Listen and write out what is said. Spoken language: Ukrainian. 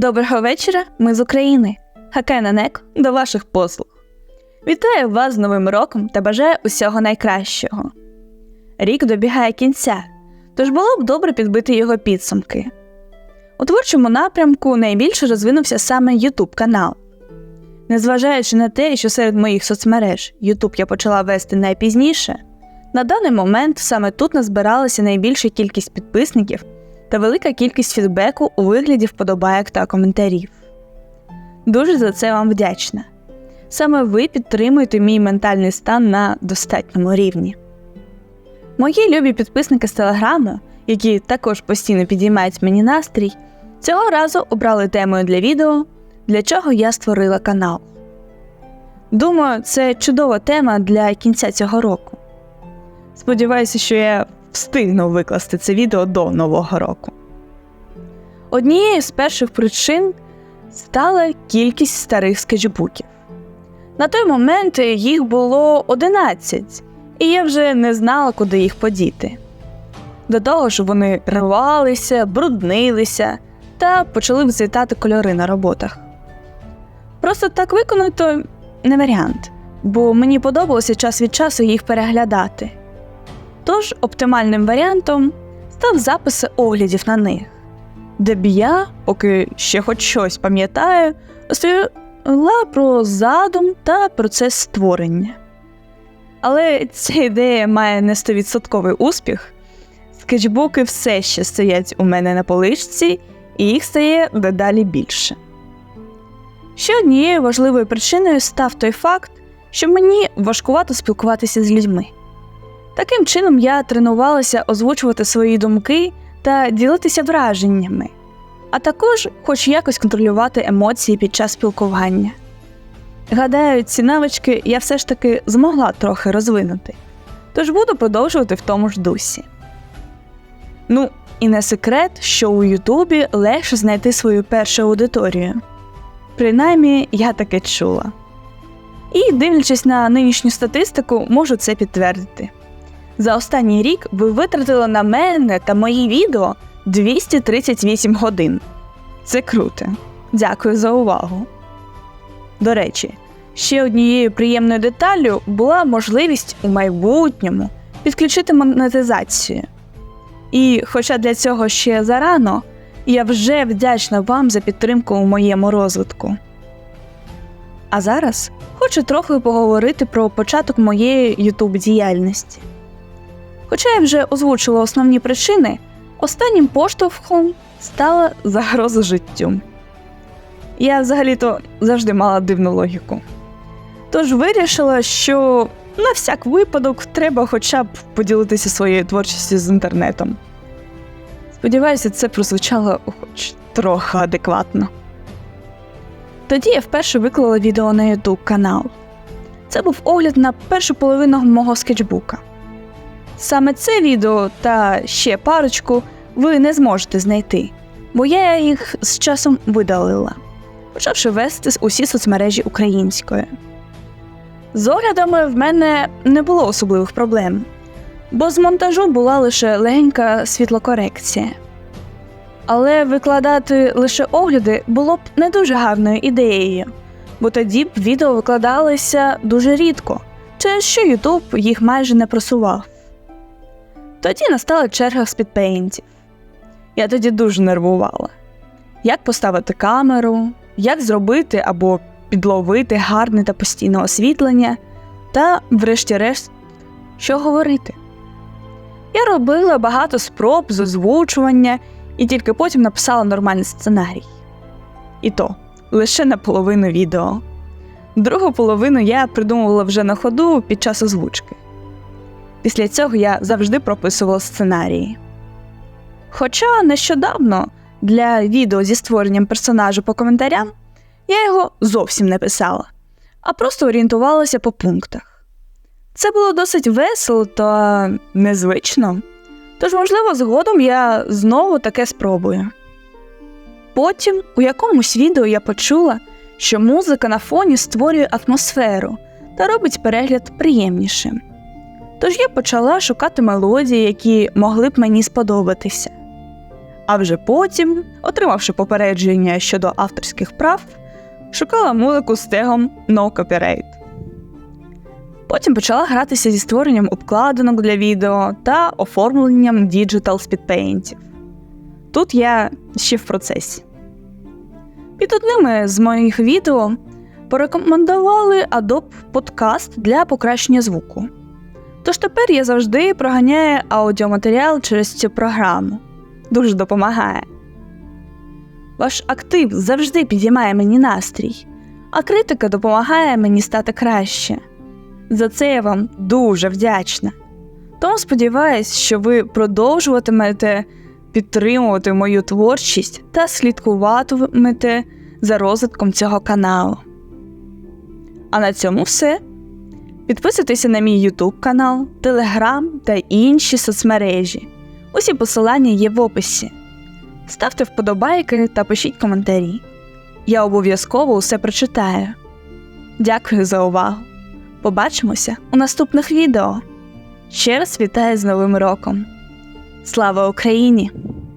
Доброго вечора, ми з України. Хакенанек до ваших послуг. Вітаю вас з Новим роком та бажаю усього найкращого. Рік добігає кінця, тож було б добре підбити його підсумки. У творчому напрямку найбільше розвинувся саме YouTube канал. Незважаючи на те, що серед моїх соцмереж YouTube я почала вести найпізніше, на даний момент саме тут назбиралася найбільша кількість підписників та велика кількість фідбеку у вигляді вподобайок та коментарів. Дуже за це вам вдячна. Саме ви підтримуєте мій ментальний стан на достатньому рівні. Мої любі підписники з телеграму, які також постійно підіймають мені настрій, цього разу обрали темою для відео, для чого я створила канал. Думаю, це чудова тема для кінця цього року. Сподіваюся, що я встигну викласти це відео до Нового року. Однією з перших причин стала кількість старих скетчбуків. На той момент їх було 11, і я вже не знала, куди їх подіти. До того ж, вони рвалися, бруднилися та почали вцвітати кольори на роботах. Просто так виконати не варіант, бо мені подобалося час від часу їх переглядати. Тож оптимальним варіантом став записи оглядів на них, де б я, поки ще хоч щось пам'ятаю, розповіла про задум та процес створення. Але ця ідея має не 100% успіх. Скетчбуки все ще стоять у мене на поличці, і їх стає дедалі більше. Ще однією важливою причиною став той факт, що мені важкувато спілкуватися з людьми. Таким чином я тренувалася озвучувати свої думки та ділитися враженнями, а також хоч якось контролювати емоції під час спілкування. Гадаю, ці навички я все ж таки змогла трохи розвинути, тож буду продовжувати в тому ж дусі. Ну, і не секрет, що у Ютубі легше знайти свою першу аудиторію. Принаймні, я таке чула. І, дивлячись на нинішню статистику, можу це підтвердити. За останній рік ви витратили на мене та мої відео 238 годин. Це круто. Дякую за увагу. До речі, ще однією приємною деталлю була можливість у майбутньому підключити монетизацію. І, хоча для цього ще зарано, я вже вдячна вам за підтримку у моєму розвитку. А зараз хочу трохи поговорити про початок моєї YouTube діяльності. Хоча я вже озвучила основні причини, останнім поштовхом стала загроза життю. Я взагалі-то завжди мала дивну логіку. Тож вирішила, що на всяк випадок треба хоча б поділитися своєю творчістю з інтернетом. Сподіваюся, це прозвучало хоч трохи адекватно. Тоді я вперше виклала відео на YouTube канал. Це був огляд на першу половину мого скетчбука. Саме це відео та ще парочку ви не зможете знайти, бо я їх з часом видалила, почавши вести усі соцмережі українською. З оглядами в мене не було особливих проблем, бо з монтажу була лише легенька світлокорекція. Але викладати лише огляди було б не дуже гарною ідеєю, бо тоді б відео викладалися дуже рідко, через що YouTube їх майже не просував. Тоді настала черга спідпейнтів. Я тоді дуже нервувала. Як поставити камеру, як зробити або підловити гарне та постійне освітлення, та, врешті-решт, що говорити. Я робила багато спроб з озвучування і тільки потім написала нормальний сценарій. І то лише на половину відео. Другу половину я придумувала вже на ходу під час озвучки. Після цього я завжди прописувала сценарії. Хоча нещодавно для відео зі створенням персонажа по коментарям я його зовсім не писала, а просто орієнтувалася по пунктах. Це було досить весело та незвично, тож, можливо, згодом я знову таке спробую. Потім у якомусь відео я почула, що музика на фоні створює атмосферу та робить перегляд приємнішим. Тож я почала шукати мелодії, які могли б мені сподобатися. А вже потім, отримавши попередження щодо авторських прав, шукала музику з тегом No Copyright. Потім почала гратися зі створенням обкладинок для відео та оформленням діджитал спідпейнтів. Тут я ще в процесі. Під одними з моїх відео порекомендували Adobe Podcast для покращення звуку. Тож тепер я завжди проганяю аудіоматеріал через цю програму. Дуже допомагає. Ваш актив завжди підіймає мені настрій, а критика допомагає мені стати краще. За це я вам дуже вдячна. Тому сподіваюсь, що ви продовжуватимете підтримувати мою творчість та слідкуватимете за розвитком цього каналу. А на цьому все. Підписуйтеся на мій YouTube канал, Telegram та інші соцмережі. Усі посилання є в описі. Ставте вподобайки та пишіть коментарі. Я обов'язково усе прочитаю. Дякую за увагу! Побачимося у наступних відео. Ще раз вітаю з Новим роком! Слава Україні!